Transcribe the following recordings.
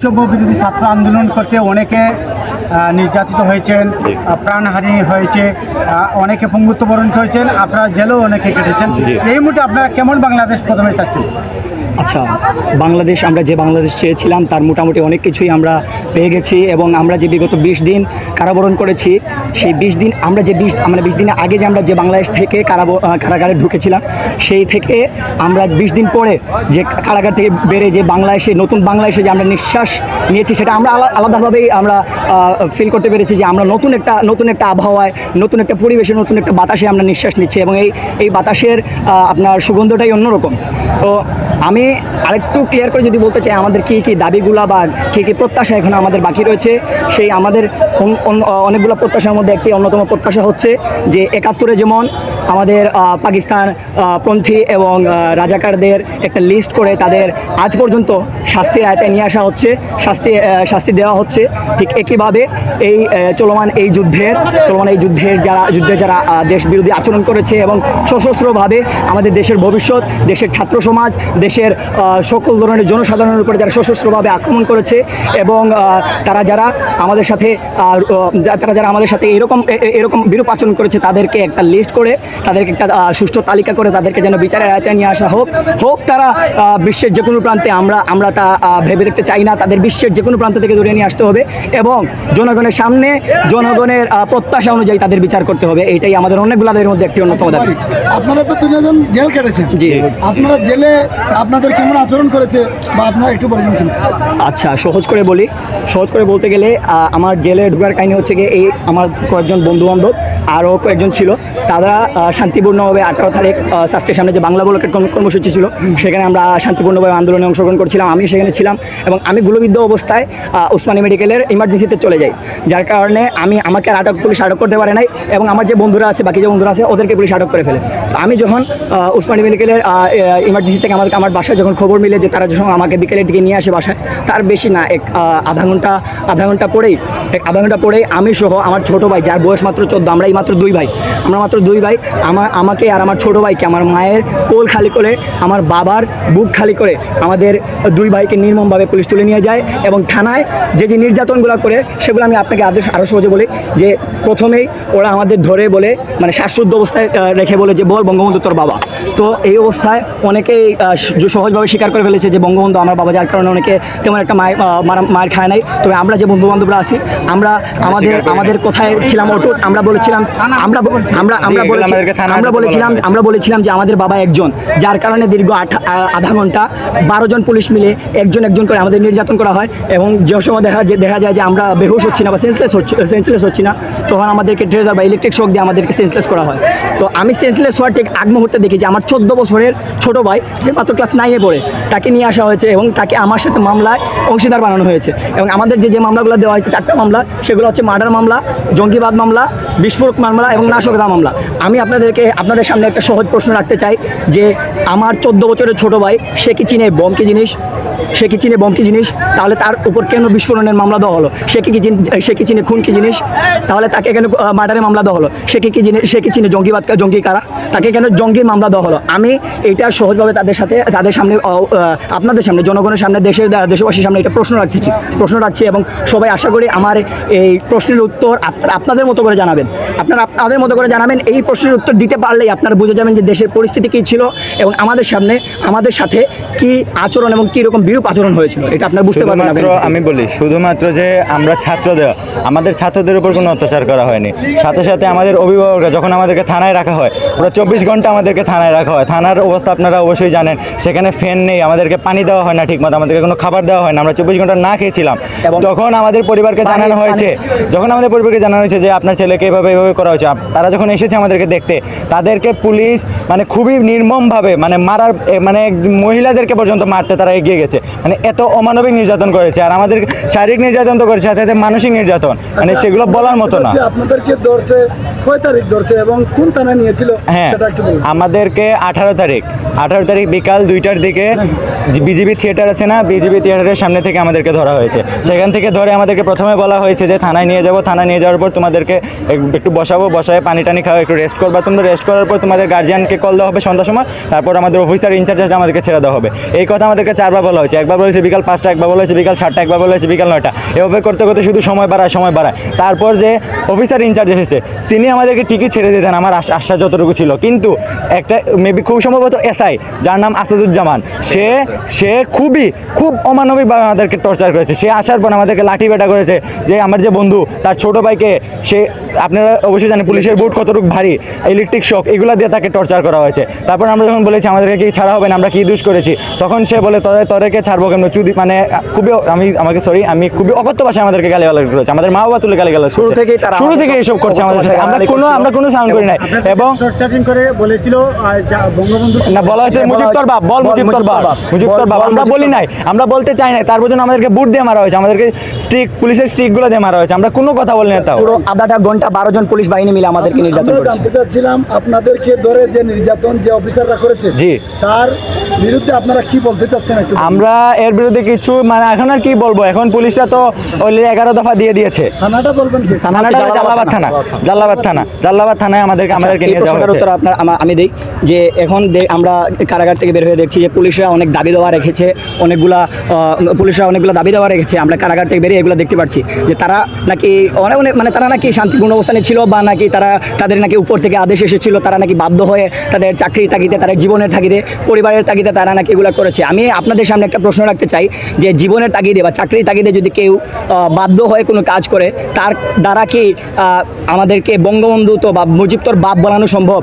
বৈষম্য বিরোধী ছাত্র আন্দোলন করতে অনেকে নির্যাতিত হয়েছেন প্রাণহানি হয়েছে অনেকে পঙ্গুত্ব বরণ করেছেন আপনারা জেলেও অনেকে কেটেছেন। এই মুহূর্তে আপনারা কেমন বাংলাদেশ প্রথমে চাচ্ছেন? আচ্ছা বাংলাদেশ আমরা যে বাংলাদেশ চেয়েছিলাম তার মোটামুটি অনেক কিছুই আমরা পেয়ে গেছি এবং আমরা যে বিগত বিশ দিন কারাবরণ করেছি সেই বিশ দিন আমরা যে বিশ মানে বিশ দিনের আগে যে আমরা যে বাংলাদেশ থেকে কারাব কারাগারে ঢুকেছিলাম সেই থেকে আমরা বিশ দিন পরে যে কারাগার থেকে বেড়ে যে বাংলাদেশে নতুন বাংলাদেশে যে আমরা নিঃশ্বাস নিয়েছি, সেটা আমরা আলা- আলাদাভাবেই আমরা ফিল করতে পেরেছি যে আমরা নতুন একটা নতুন একটা আবহাওয়ায়, নতুন একটা পরিবেশে, নতুন একটা বাতাসে আমরা নিঃশ্বাস নিচ্ছি এবং এই এই বাতাসের আপনার সুগন্ধটাই অন্যরকম। তো আমি আরেকটু ক্লিয়ার করে যদি বলতে চাই, আমাদের কী কী দাবিগুলা বা কী কী প্রত্যাশা এখন আমাদের বাকি রয়েছে, সেই আমাদের অন- অন- অনেকগুলো প্রত্যাশার মধ্যে একটি অন্যতম প্রত্যাশা হচ্ছে যে একাত্তরে যেমন আমাদের পাকিস্তান পন্থী এবং রাজাকারদের একটা লিস্ট করে তাদের আজ পর্যন্ত শাস্তির আয়তায় নিয়ে আসা হচ্ছে, শাস্তি শাস্তি দেওয়া হচ্ছে। ঠিক একইভাবে এই চলমান এই যুদ্ধের, চলমান এই যুদ্ধের যারা, যুদ্ধে যারা দেশ বিরোধী আচরণ করেছে এবং সশস্ত্রভাবে আমাদের দেশের ভবিষ্যৎ, দেশের ছাত্র সমাজ দেশের সকল ধরনের জনসাধারণের উপরে যারা সশস্ত্রভাবে আক্রমণ করেছে এবং তারা যারা আমাদের সাথে তারা যারা আমাদের সাথে এরকম এরকম বিরূপ আচরণ করেছে তাদেরকে একটা লিস্ট করে তাদেরকে একটা সুষ্ঠু তালিকা করে তাদেরকে যেন বিচারের আয়তায় নিয়ে আসা হোক। হোক তারা বিশ্বের যে কোনো প্রান্তে আমরা আমরা তা ভেবে দেখতে চাই না তাদের বিশ্বের যে কোনো প্রান্ত থেকে ধরে নিয়ে আসতে হবে এবং জনগণের সামনে জনগণের প্রত্যাশা অনুযায়ী তাদের বিচার করতে হবে এটাই আমাদের অনেকগুলো দাবির মধ্যে একটি অন্যতম দাবি। আপনারা তো তিনজন জেল কেটেছেন। জি। আপনারা জেলে আপনাদের কেমন আচরণ করেছে বা আপনারা একটু বলবেন আচ্ছা সহজ করে বলি। সহজ করে বলতে গেলে আমার জেলে ঢোকার কাহিনী হচ্ছে গিয়ে এই আমার কয়েকজন বন্ধু বান্ধব আরও কয়েকজন ছিল। তারা শান্তিপূর্ণভাবে আঠারো তারিখ শাস্ত্রের সামনে যে বাংলা বলকের কর্ম- কর্মসূচি ছিল, সেখানে আমরা শান্তিপূর্ণভাবে আন্দোলনে অংশগ্রহণ করছিলাম। আমি সেখানে ছিলাম এবং আমি গুলবিদ্ধ অবস্থায় উসমানী মেডিকেলের ইমার্জেন্সিতে চলে যাই। যার কারণে আমি আমাকে আর আটক পুলিশ আটক করতে পারে নাই এবং আমার যে বন্ধুরা আছে, বাকি যে বন্ধুরা আছে, ওদেরকে পুলিশ আটক করে ফেলে। তো আমি যখন উসমানী মেডিকেলের ইমার্জেন্সি থেকে আমাদের আমার বাসায় যখন খবর মিলে যে তারা যখন আমাকে বিকেলের দিকে নিয়ে আসে বাসায়, তার বেশি না, এক আধা ঘণ্টা আধা ঘণ্টা পরেই, এক, আধা ঘণ্টা পরেই আমি সহ আমার ছোট ভাই, যার বয়স মাত্র চোদ্দ, আমরা এই মাত্র দুই ভাই, আমরা মাত্র দুই ভাই আমার আমাকে আর আমার ছোট ভাইকে, আমার মায়ের কোল খালি করে, আমার বাবার বুক খালি করে, আমাদের দুই ভাইকে নির্মমভাবে পুলিশ তুলে নিয়ে যায় এবং থানায় যে যে নির্যাতনগুলো করে, সেগুলো আমি আপনাকে আদেশ আরও সহজে বলি যে, প্রথমেই ওরা আমাদের ধরে বলে মানে শ্বাসরুদ্ধ অবস্থায় রেখে বলে যে, বল বঙ্গবন্ধু তোর বাবা। তো এই অবস্থায় অনেকেই সহজভাবে স্বীকার করে ফেলেছে যে বঙ্গবন্ধু আমার বাবা যার কারণে অনেকে তেমন একটা মায়ের মায়ের খায় নাই। তবে আমরা যে বন্ধু বান্ধবরা আছি আমরা আমাদের। আমাদের কোথায় ছিলাম অটুট। আমরা বলেছিলাম আমরা আমরা আমরা এগুলো বলেছি আমরা বলেছিলাম আমরা বলেছিলাম যে আমাদের বাবা একজন যার কারণে দীর্ঘ আট- আধা ঘণ্টা বারো জন পুলিশ মিলে একজন একজন করে আমাদের নির্যাতন করা হয় এবং যে সময় দেখা যে দেখা যায় যে আমরা বেহুশ হচ্ছি না বা সেন্সলেস হচ্ছি সেন্সলেস হচ্ছি না তখন আমাদেরকে ট্রেজার বা ইলেকট্রিক শক দিয়ে আমাদেরকে সেন্সলেস করা হয়। তো আমি সেন্সলেস হওয়ার ঠিক আগ মুহূর্তে দেখি যে আমার চোদ্দ বছরের ছোট ভাই যে মাত্র ক্লাস নাইনে পড়ে। তাকে নিয়ে আসা হয়েছে এবং তাকে আমার সাথে মামলায় অংশীদার বানানো হয়েছে। এবং আমাদের যে যে মামলাগুলো দেওয়া হয়েছে, চারটা মামলা, সেগুলো হচ্ছে মার্ডার মামলা, জঙ্গিবাদ মামলা, বিস্ফোরক মামলা এবং নাশকতা মামলা। আমি আপনাদেরকে, আপনাদের সামনে একটা সহজ প্রশ্ন রাখতে চাই যে, আমার চোদ্দ বছরের ছোট ভাই, সে কি চিনে বম কি জিনিস? সে কি চিনে বম কি জিনিস? তাহলে তার উপর কেন বিস্ফোরণের মামলা দেওয়া হলো? সে কি সে কি চিনে খুন কি জিনিস? তাহলে তাকে কেন মার্ডারের মামলা দেওয়া হলো? সে কি কি জিনিস, সে কি চিনে জঙ্গিবাদ, জঙ্গি কারা? তাকে কেন জঙ্গির মামলা দেওয়া হলো? আমি এটা সহজভাবে তাদের সাথে তাদের সামনে আপনাদের সামনে জনগণের সামনে দেশের দেশবাসীর সামনে একটা প্রশ্ন রাখতেছি প্রশ্ন রাখছি এবং সবাই আশা করি আমার এই প্রশ্নের উত্তর আপনাদের মতো করে জানাবেন। আপনারা আপনাদের মতো করে জানাবেন এই প্রশ্নের উত্তর দিতে পারলেই আপনারা বুঝে যাবেন যে দেশের পরিস্থিতি কী ছিল এবং আমাদের সামনে আমাদের সাথে কি আচরণ এবং কী রকম বিরূপ আচরণ হয়েছিল এটা আপনারা বুঝতে পারবেন আমি বলি শুধুমাত্র যে আমরা ছাত্রদের আমাদের ছাত্রদের উপর কোনো অত্যাচার করা হয়নি। সাথে সাথে আমাদের অভিভাবকরা যখন আমাদেরকে থানায় রাখা হয় পুরো চব্বিশ ঘণ্টা আমাদেরকে থানায় রাখা হয়। থানার অবস্থা আপনারা অবশ্যই জানেন সেখানে ফ্যান নেই আমাদেরকে পানি দেওয়া হয় না ঠিকমতো আমাদেরকে কোনো খাবার দেওয়া হয় না। আমরা চব্বিশ ঘণ্টা না খেয়েছিলাম। তখন আমাদের পরিবারকে জানানো হয়েছে যখন আমাদের পরিবারকে জানানো হয়েছে যে আপনার ছেলেকে এভাবে এভাবে করা হয়েছে তারা যখন এসেছে আমাদেরকে দেখতে তাদেরকে পুলিশ মানে খুবই নির্মমভাবে মানে মারার মানে মহিলাদেরকে পর্যন্ত মারতে তারা এগিয়ে গেছে। মানে এত অমানবিক নির্যাতন করেছে আর আমাদের শারীরিক নির্যাতন তো করেছে সাথে সাথে মানসিক নির্যাতন। মানে সেগুলো বলার মতো না। আপনাদেরকে ধরছে কয় তারিখ ধরছে এবং কোন থানায় নিয়েছিল হ্যাঁ আমাদেরকে আঠারো তারিখ। আঠারো তারিখ বিকাল দুইটার দিকে বিজিবি থিয়েটার আছে না, বিজিবি থিয়েটারের সামনে থেকে আমাদেরকে ধরা হয়েছে। সেখান থেকে ধরে আমাদেরকে প্রথমে বলা হয়েছে যে, থানায় নিয়ে যাব, থানায় নিয়ে যাওয়ার পর তোমাদেরকে একটু বসাবো, বসায় পানি টানি খাওয়া, একটু রেস্ট করবা। তোমরা রেস্ট করার পর তোমাদের গার্জিয়ানকে কল দেওয়া হবে সন্ধ্যার সময়। তারপর আমাদের অফিসার ইনচার্জ আছে আমাদেরকে ছেড়ে দেওয়া হবে। এই কথা আমাদেরকে চারবার বলা হয়েছে। একবার বলেছে বিকাল পাঁচটা, একবার বলেছে বিকাল সাতটা, একবার বলেছে বিকাল নয়টা। এভাবে করতে করতে শুধু সময় বাড়ায় সময় বাড়ায়। তারপর যে অফিসার ইনচার্জ এসেছে, তিনি আমাদেরকে ঠিকই ছেড়ে দিতেন। আমার আশ- যতটুকু ছিল। কিন্তু একটা মেবি খুব সম্ভবত এসআই যার নাম আসাদুজ্জামান। সে সে খুবই খুব অমানবিকভাবে আমাদেরকে টর্চার করেছে। সে আসার পর আমাদেরকে লাঠি বেটা করেছে যে আমার যে বন্ধু তার ছোট ভাইকে সে আপনারা অবশ্যই জানেন পুলিশের বুট কতটুকু ভারী ইলেকট্রিক শক এগুলো দিয়ে তাকে টর্চার করা হয়েছে। তারপর আমরা যখন বলেছি আমাদেরকে কি ছাড়া হবে না আমরা কি দোষ করেছি? তখন সে বলে তোদের তোদেরকে ছাড়বো কেন চুদি মানে খুবই আমি আমাকে সরি আমি খুবই অকথ্য ভাষায় আমাদেরকে গালি গালাজ করেছে। আমাদের মা বাবা তুলে গালি গালাজ শুরু থেকে তারা শুরু থেকে এইসব করছে আমাদের সাথে। আমরা কোনো আমরা কোনো সাউন্ড করি নাই। এবং করে বলেছিল বঙ্গবন্ধু না বলা মুজিব তোর বাপ বল মুজিব তোর বাপ মুজিব তোর বাপ আমরা বলি নাই আমরা বলতে চাই নাই তারপর জন্য আমাদেরকে বুট দিয়ে মারা হয়েছে আমাদেরকে স্টিক পুলিশের স্টিকগুলো দিয়ে মারা হয়েছে আমরা কোনো কথা বলি না তাও। পুরো আধাটা ঘণ্টা বারো জন পুলিশ বাহিনী মিলে আমাদেরকে নির্যাতন করেছে। জানতে চাচ্ছিলাম আপনাদেরকে ধরে যে নির্যাতন যে অফিসাররা করেছে জি। তার বিরুদ্ধে আপনারা কি বলতে চাচ্ছেন একটু আমরা এর বিরুদ্ধে কিছু মানে এখন আর কি বলব এখন পুলিশরা তো ওই এগারো দফা দিয়ে দিয়েছে। থানাটা বলবেন কি? থানাটা জাল্লাবাদ থানা জাল্লাবাদ থানা জাল্লাবাদ থানায় আমাদেরকে আমাদেরকে নিয়ে যাওয়া হয়েছে। উত্তর আপনার আমি দিই যে এখন আমরা কারাগার থেকে বের হয়ে দেখছি যে পুলিশরা অনেক দাবি দেওয়া রেখেছে, অনেকগুলা পুলিশরা অনেকগুলো দাবি দেওয়া রেখেছে, আমরা কারাগার থেকে বেরিয়ে এগুলো দেখতে পাচ্ছি যে তারা নাকি অনেক অনেক মানে তারা নাকি শান্তিপূর্ণ অবস্থানে ছিল বা নাকি তারা তাদের নাকি উপর থেকে আদেশ এসেছিল, তারা নাকি বাধ্য হয়ে তাদের চাকরির তাগিদে, তাদের জীবনের তাগিদে, পরিবারের তাগিদে তারা নাকি এগুলো করেছে। আমি আপনাদের সামনে একটা প্রশ্ন রাখতে চাই যে জীবনের তাগিদে বা চাকরির তাগিদে যদি কেউ বাধ্য হয়ে কোনো কাজ করে, তার দ্বারা কি আমাদেরকে বঙ্গবন্ধু তো বা মুজিব তোর বাপ বলানো সম্ভব?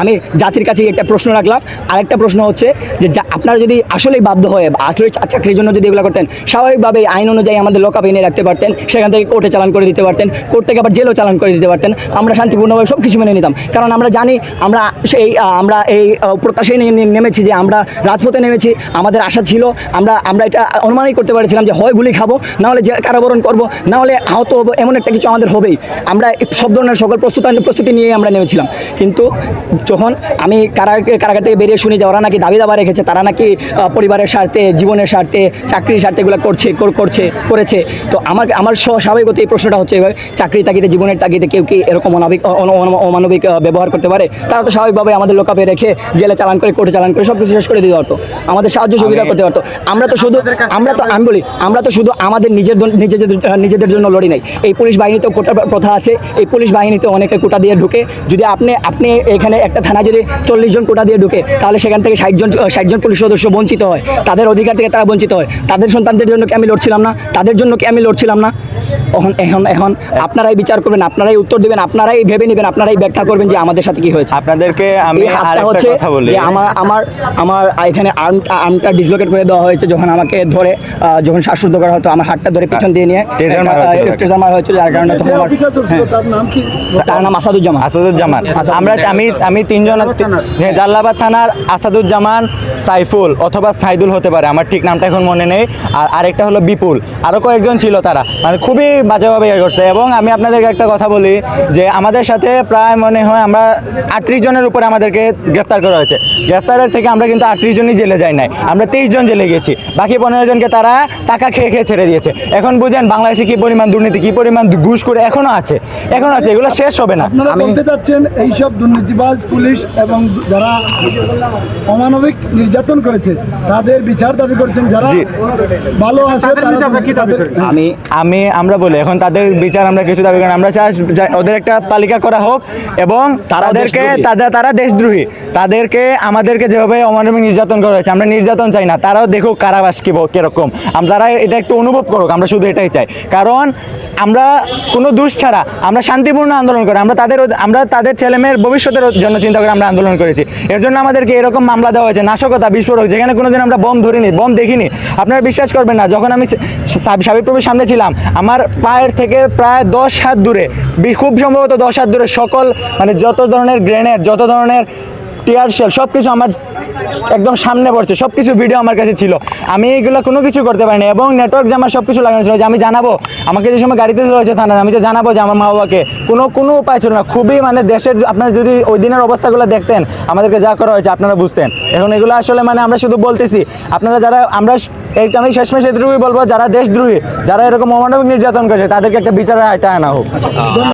আমি জাতির কাছে একটা প্রশ্ন রাখলাম। আরেকটা প্রশ্ন হচ্ছে যে আপনারা যদি আসলেই বাধ্য হয়ে আসলে চাকরির জন্য যদি এগুলো করতেন স্বাভাবিকভাবে আইন অনুযায়ী আমাদের লোকাপ এনে রাখতে পারতেন, সেখান থেকে কোর্টে চালান করে দিতে পারতেন কোর্ট থেকে আবার জেলও চালান করে দিতে পারতেন। আমরা শান্তিপূর্ণভাবে সব কিছু মেনে নিতাম। কারণ আমরা জানি, আমরা সেই আমরা এই প্রত্যাশায় নেমেছি যে আমরা রাজপথে নেমেছি, আমাদের আশা ছিল, আমরা আমরা এটা অনুমানই করতে পারছিলাম যে হয় গুলি খাব, না হলে যে কারাবরণ করব, না হলে আহত হব, এমন একটা কিছু আমাদের হবেই। আমরা সব ধরনের সকল প্রস্তুত প্রস্তুতি নিয়ে আমরা নেমেছিলাম। কিন্তু যখন আমি কারা কারাগার থেকে বেরিয়ে শুনি যে ওরা নাকি দাবি দাবা রেখেছে তারা নাকি পরিবারের স্বার্থে জীবনের স্বার্থে চাকরির স্বার্থে এগুলো করছে করছে করেছে। তো আমার আমার স্ব- স্বাভাবিকত এই প্রশ্নটা হচ্ছে এবার চাকরির তাগিদে জীবনের তাগিদে কেউ কি এরকম অনাবিক অমানবিক ব্যবহার করতে পারে? তারা তো স্বাভাবিকভাবে আমাদের লোকাপে রেখে জেলে চালান করে কোর্টে চালান করে সব কিছু শেষ করে দিতে পারতো। আমাদের সাহায্য সুবিধা করতে পারতো। আমরা তো শুধু আমরা তো আমি বলি আমরা তো শুধু আমাদের নিজের নিজেদের নিজেদের জন্য লড়ি নাই। এই পুলিশ বাহিনীতেও কোটা প্রথা আছে। এই পুলিশ বাহিনীতে অনেকে কোটা দিয়ে ঢুকে। যদি আপনি আপনি এখানে একটা থানা যদি চল্লিশ জন কোটা দিয়ে ঢুকে তাহলে সেখান থেকে ষাট জন ষাট জন পুলিশ সদস্য বঞ্চিত হয়। তাদের অধিকার থেকে তারা বঞ্চিত হয়। তাদের সন্তানদের জন্য কি আমি লড়ছিলাম না? তাদের জন্য কি আমি লড়ছিলাম না? এখন এখন এখন আপনারাই বিচার করবেন আপনারাই উত্তর দিবেন আপনারাই ভেবে নেবেন আপনারাই ব্যাখ্যা করবেন যে আমাদের সাথে কি হয়েছে। আপনাদেরকে আমি হচ্ছে কথা বলি। যে আমার আমার আমার এখানে আর্ম আর্মটা ডিসলোকেট করে দেওয়া হয়েছে যখন আমাকে ধরে যখন শ্বাসরুদ্ধ করা হতো আমার হাতটা ধরে পিছন দিয়ে নিয়ে হয়েছিল টেজার মারা হয়েছিল যার কারণে তখন আমার- হ্যাঁ। তার নাম কি? তার নাম আসাদুজ্জামান। আসাদুজ্জামান। আমরা আমি আমি তিনজন হ্যাঁ, জাল্লাবাদ থানার আসাদুজ্জামান সাইফুল অথবা সাইদুল হতে পারে আমার ঠিক নামটা এখন মনে নেই। আর আরেকটা হলো বিপুল। আরও কয়েকজন ছিল তারা। মানে খুবই বাজেভাবে ইয়ে করছে। এবং আমি আপনাদেরকে একটা কথা বলি যে আমাদের সাথে প্রায় মনে হয় আমরা আটত্রিশ জনের উপরে আমাদেরকে গ্রেফতার করা হয়েছে। গ্রেফতারের থেকে আমরা কিন্তু আটত্রিশ জনই জেলে যাই নাই। আমরা তেইশ জন জেলে গেছি বাকি পনেরো জনকে তারা টাকা খেয়ে খেয়ে ছেড়ে দিয়েছে। এখন বুঝেন বাংলাদেশে কি পরিমাণ দুর্নীতি কি পরিমাণ ঘুষ করে এখনও আছে? এখনও আছে এগুলো শেষ হবে না। আপনারা আমি- বলতে চাচ্ছেন এইসব দুর্নীতিবাজ পুলিশ এবং যারা অমানবিক নির্যাতন করেছে। তাদের বিচার দাবি করছেন যারা ভালো আছে? আমি আমি আমরা বলি এখন তাদের বিচার আমরা কিছু দাবি করি আমরা চাই ওদের একটা তালিকা করা হোক এবং তাদেরকে তাদের তারা দেশদ্রোহী। তাদেরকে আমাদেরকে যেভাবে অমানবিক নির্যাতন করা হয়েছে আমরা নির্যাতন চাই না। তারাও দেখুক কারাবাস কি কীরকম। আম- তারা এটা একটু অনুভব করুক আমরা শুধু এটাই চাই। কারণ আমরা কোনো দোষ ছাড়া আমরা শান্তিপূর্ণ আন্দোলন করি আমরা তাদের আমরা তাদের ছেলেমেয়ের ভবিষ্যতের জন্য চিন্তা করে আমরা আন্দোলন করেছি। এর জন্য আমাদেরকে এরকম মামলা দেওয়া হয়েছে, নাশকতা, বিস্ফোরক, যেখানে কোনোদিন আমরা বম ধরিনি, বম দেখিনি। আপনারা বিশ্বাস করবেন না, যখন আমি সাবির সামনে ছিলাম, আমার পায়ের থেকে প্রায় দশ হাত দূরে খুব সম্ভবত দশ হাত দূরে সকল মানে যত ধরনের গ্রেনেড, যত ধরনের টিয়ার শেল সব কিছু আমার একদম সামনে পড়ছে সব কিছু ভিডিও আমার কাছে ছিল। আমি এইগুলো কোনো কিছু করতে পারিনি এবং নেটওয়ার্ক যে আমার সব কিছু লাগানো ছিল যে আমি জানাব। আমাকে যে সময় গাড়িতে রয়েছে থানার আমি যে জানাব যে আমার মা বাবাকে কোনো কোনো উপায় ছিল না। খুবই মানে দেশের, আপনারা যদি ওই দিনের অবস্থাগুলো দেখতেন, আমাদেরকে যা করা হয়েছে আপনারা বুঝতেন। এখন এগুলো আসলে মানে আমরা শুধু বলতেছি, আপনারা যারা, আমরা এইটা আমি শেষমেশ এটুকুই বলব, যারা দেশদ্রোহী, যারা এরকম অমানবিক নির্যাতন করেছে, তাদেরকে একটা বিচারের আয়তায় আনা হোক।